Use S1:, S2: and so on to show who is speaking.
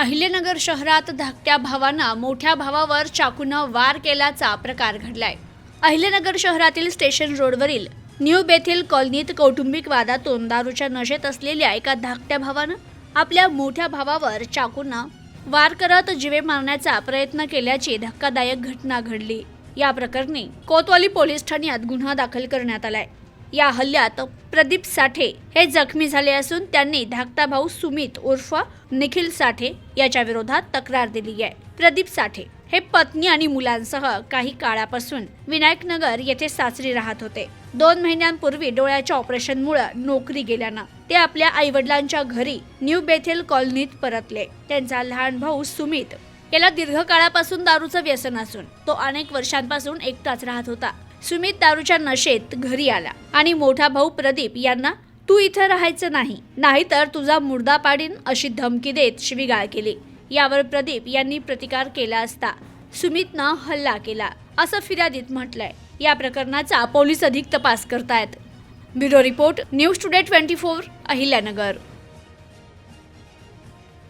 S1: अहिलेनगर शहरात धाकट्या भावानं मोठ्या भावावर चाकूनं वार केल्याचा प्रकार घडलाय. अहिलेनगर शहरातील स्टेशन रोडवरील न्यू बेथिल कॉलनीत कौटुंबिक वादातून दारूच्या नशेत असलेल्या एका धाकट्या भावानं आपल्या मोठ्या भावावर चाकूनं वार करत जिवे मारण्याचा प्रयत्न केल्याची धक्कादायक घटना घडली. या प्रकरणी कोतवाली पोलीस ठाण्यात गुन्हा दाखल करण्यात आलाय. या हल्ल्यात प्रदीप साठे हे जखमी झाले असून त्यांनी धाकटा भाऊ सुमित उर्फ निखिल साठे याच्या विरोधात तक्रार दिली आहे. प्रदीप साठे हे पत्नी आणि मुलांसह काही काळापासून विनायकनगर येथे सासरी राहत होते. दोन महिन्यांपूर्वी डोळ्याच्या ऑपरेशनमुळे नोकरी गेल्यानं ते आपल्या आईवडिलांच्या घरी न्यू बेथेल कॉलनीत परतले. त्यांचा लहान भाऊ सुमित याला दीर्घकाळापासून दारूचं व्यसन असून तो अनेक वर्षांपासून एकटाच राहत होता. सुमित दारूच्या नशेत घरी आला आणि मोठा भाऊ प्रदीप यांना तू इथं राहायचं नाही नाहीतर तुझा मुर्दा पाडीन अशी धमकी देत शिवीगाळ केली. यावर प्रदीप यांनी प्रतिकार केला असता सुमितनं हल्ला केला असं फिर्यादीत म्हटलंय. या प्रकरणाचा पोलीस अधिक तपास करतायत. Bureau report news today twenty four Ahilyanagar.